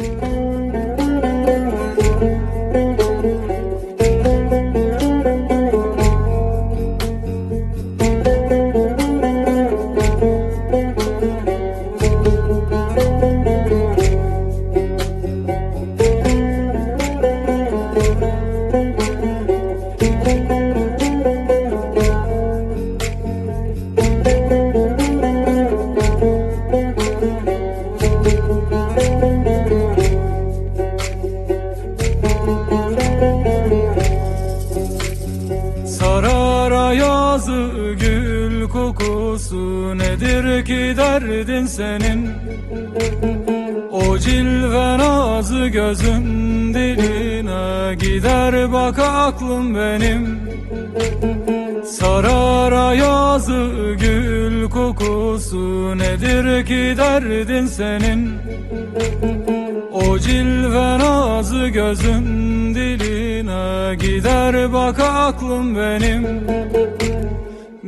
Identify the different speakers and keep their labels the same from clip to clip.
Speaker 1: Thank you. Yazı gül kokusu nedir ki derdin senin? O cilve nazı gözün diline gider bak aklım benim. Sarara yazı gül kokusu nedir ki derdin senin o cilve nazı gözün diline Gider bak aklım benim.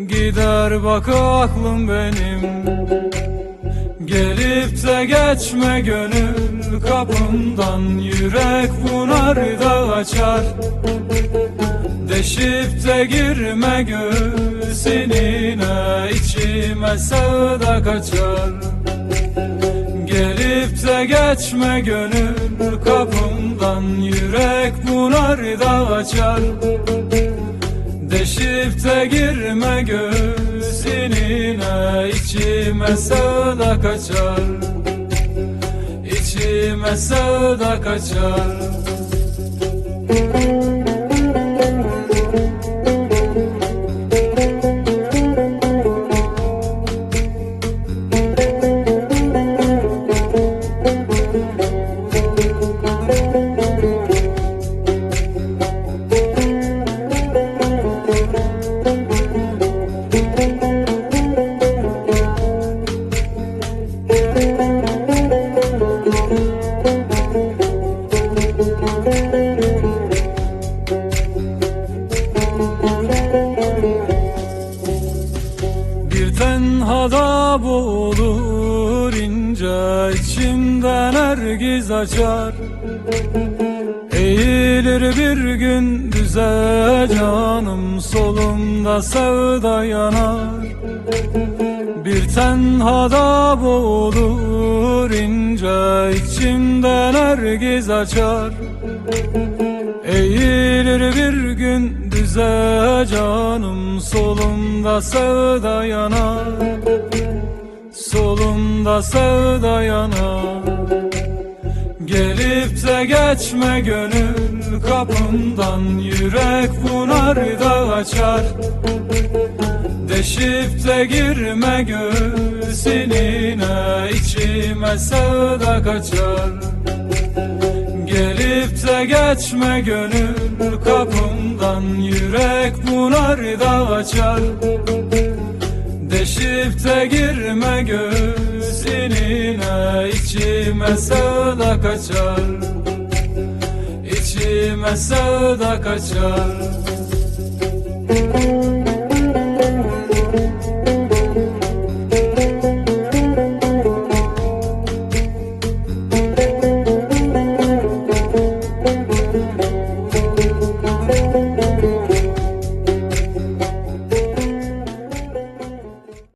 Speaker 1: Gider bak aklım benim. Gelip de geçme gönül kapımdan Yürek bunar da açar. Deşip de girme göğsünine içime sevda kaçar De geçme gönül kapımdan Yürek bunar da açar. Deşip de girme göğsünine içime sevda kaçar. İçime sevda kaçar tenhada boğulur ince içimden ergiz açar. Eğilir bir gün düze canım solumda sevda yanar. Bir tenhada boğulur ince içimden ergiz açar. Eğilir bir gün düze canım solumda sevda yanar Solumda sevda yanar Gelip de geçme gönül kapımdan. Yürek bunar da açar. Deşip de girme göğsünine içime sevda kaçar De geçme gönül kapımdan Yürek bunar da açar. Deşip de girme göğsünine içime sevda kaçar. İçime sevda kaçar